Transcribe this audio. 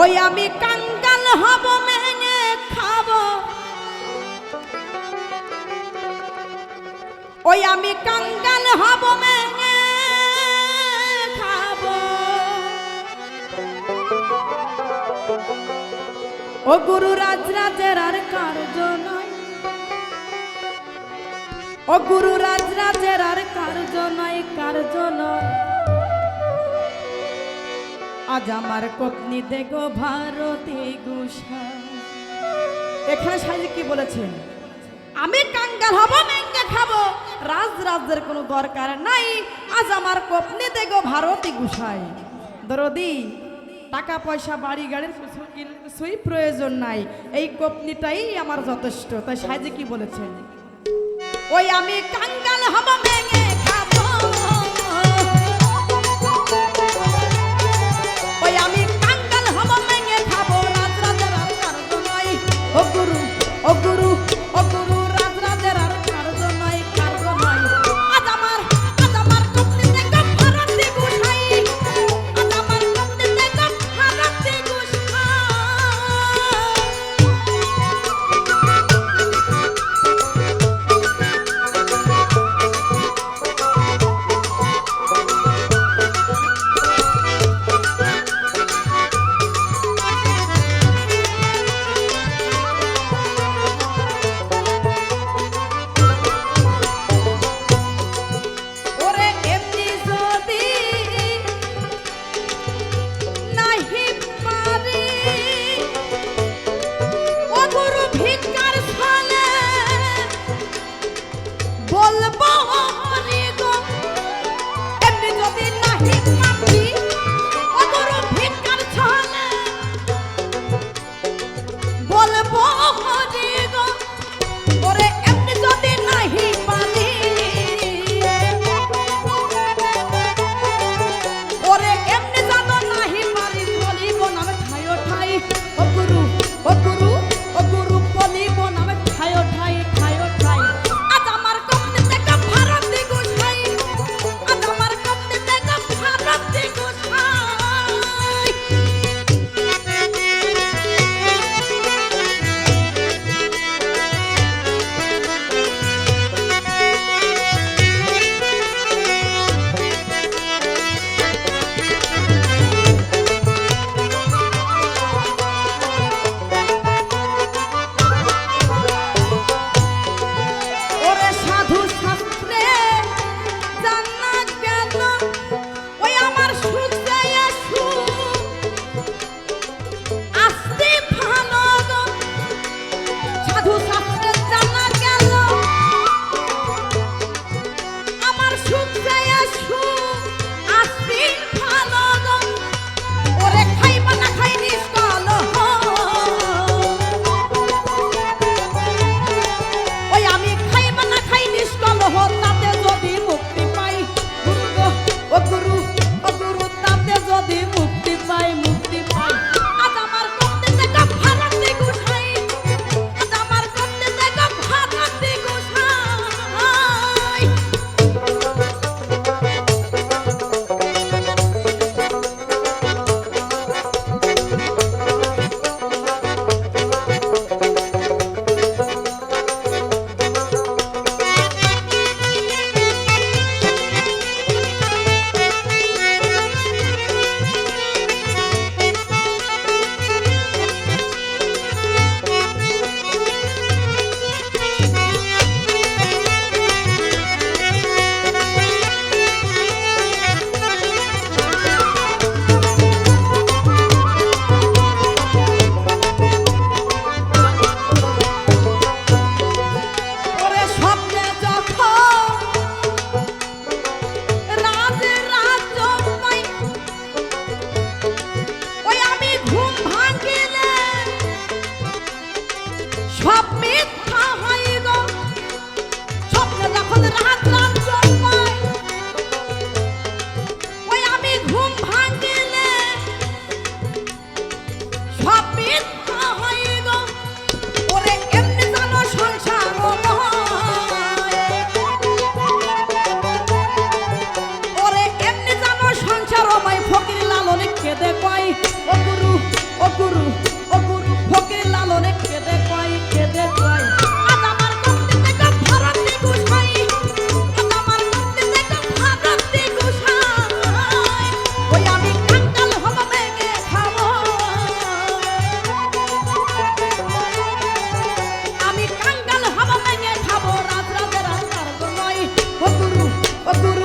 ওই আমি কাঙ্গাল হব মেঙে খাব। ওই আমি কাঙ্গাল হব মেঙে খাব। ও গুরু রাজরাজের আর কার্য নয়। ও গুরু রাজরাজের আর কার্য নয় কার্য নয়। আজ আমার কপনি দেখো ভারতী গুষা এখানে সাইজি কি বলেছেন? আমি কাঙ্গাল হব খাব রাজ রাজ্যের কোনো দরকার নাই। আজ আমার কপনি দেখো ভারতী গুসাই। দরদি, টাকা পয়সা, বাড়ি গাড়ির কিছু কিছুই প্রয়োজন নাই। এই কপনিটাই আমার যথেষ্ট। তাই সাইজি কি বলেছেন? ওই আমি কাঙ্গাল হব মেঙ্গে Ol одну